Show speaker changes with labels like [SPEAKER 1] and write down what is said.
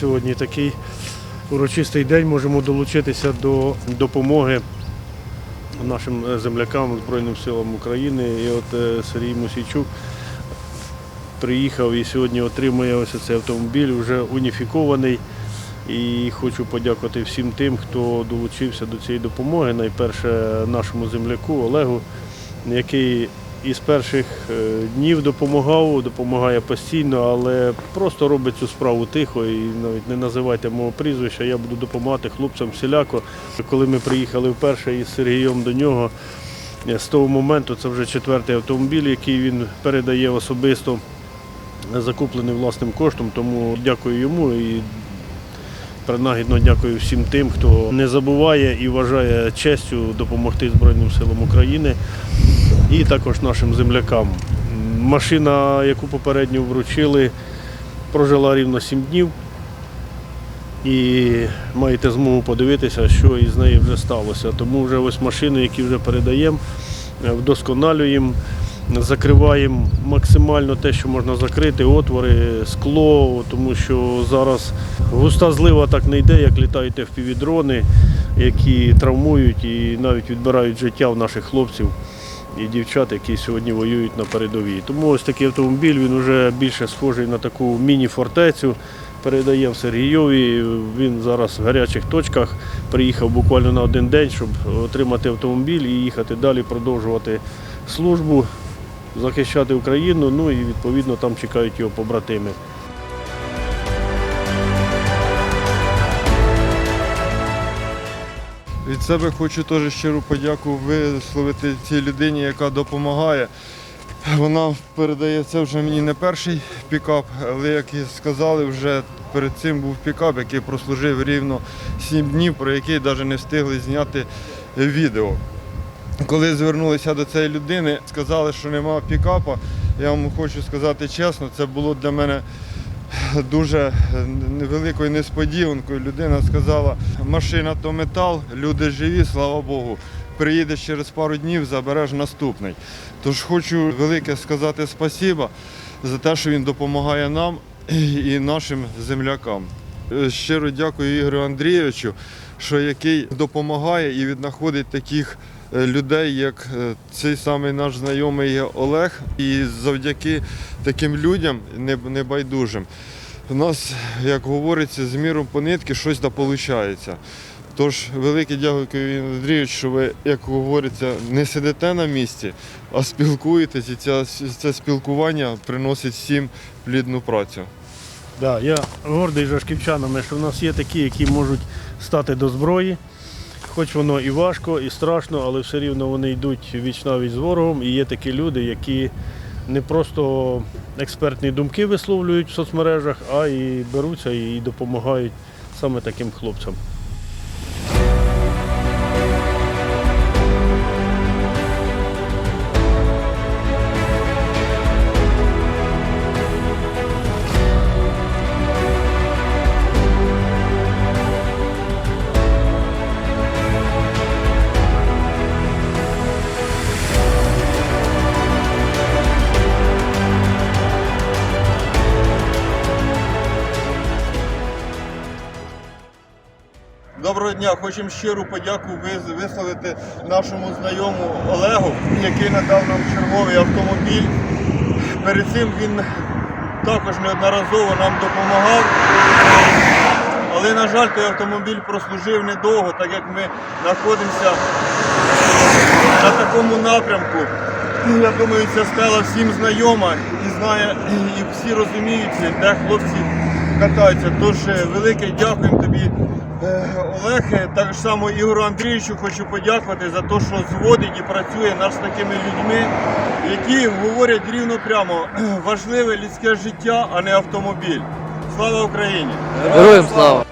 [SPEAKER 1] сьогодні такий урочистий день. Можемо долучитися до допомоги нашим е, землякам Збройним силам України. І от е, Сергій Мусійчук приїхав і сьогодні отримує ось цей автомобіль, вже уніфікований. І хочу подякувати всім тим, хто долучився до цієї допомоги. Найперше нашому земляку Олегу, який із перших е, днів допомагав, допомагає постійно, але просто робить цю справу тихо і навіть не називайте мого прізвища. Я буду допомагати хлопцям всіляко. Коли ми приїхали вперше із Сергієм до нього, е, з того моменту це вже четвертий автомобіль, який він передає особисто, закуплений власним коштом. Тому дякую йому і Принагідно дякую всім тим, хто не забуває і вважає честю допомогти Збройним силам України і також нашим землякам. Машина, яку попередньо вручили, прожила рівно 7 днів. І маєте змогу подивитися, що із нею вже сталося. Тому вже ось машини, які вже передаємо, е, вдосконалюємо, закриваємо максимально те, що можна закрити, отвори, скло, тому що зараз густа злива так не йде, як літають FPV-дрони, які травмують і навіть відбирають життя в наших хлопців і дівчат, які сьогодні воюють на передовій. Тому ось такий автомобіль він вже більше схожий на таку міні-фортецю. Передаємо Сергійові. Він зараз в гарячих точках. Приїхав буквально на один день, щоб отримати автомобіль і їхати далі, продовжувати службу, захищати Україну. Ну і відповідно там чекають його побратими.
[SPEAKER 2] Від себе хочу теж щиру подяку висловити цій людині, яка допомагає. Вона передає це вже мені не перший пікап, але як і сказали, вже перед цим був пікап, який прослужив рівно 7 днів, про який навіть не встигли зняти відео. Коли звернулися до цієї людини, сказали, що немає пікапа, я вам хочу сказати чесно, це було для мене дуже невеликою несподіванкою. Людина сказала, машина то метал, люди живі, слава Богу. Приїдеш через пару днів, забереш наступний. Тож хочу велике сказати спасіба за те, що він допомагає нам і нашим землякам. Щиро дякую Ігорю Андрійовичу, що який допомагає і віднаходить таких е, людей, як е, цей самий наш знайомий Олег. І завдяки таким людям небайдужим. У нас, як говориться, з міром по нитки щось да виходить. Тож велике дякую Ігорю Андрійовичу, що ви, як говориться, не сидите на місці, а спілкуєтесь, і ця- це спілкування приносить всім плідну працю.
[SPEAKER 1] Да, я гордий жашківчанами, що в нас є такі, які можуть стати до зброї. Хоч воно і важко, і страшно, але все рівно вони йдуть віч навіть з ворогом. І є такі люди, які не просто експертні думки висловлюють в соцмережах, а і беруться і допомагають саме таким хлопцям.
[SPEAKER 2] Доброго дня, хочемо щиру подяку висловити нашому знайому Олегу, який надав нам черговий автомобіль. Перед цим він також неодноразово нам допомагав. Але, на жаль, той автомобіль прослужив недовго, так як ми знаходимося на такому напрямку. Я думаю, ця стела всім знайома і знає, і всі розуміють, де хлопці катаються. Тож е, велике дякую тобі, е, Олег. Е, Так само Ігору Андрійовичу хочу подякувати за те, що зводить і працює наш з такими людьми, які говорять рівно прямо, важливе людське життя, а не автомобіль. Слава Україні!
[SPEAKER 3] Героям слава!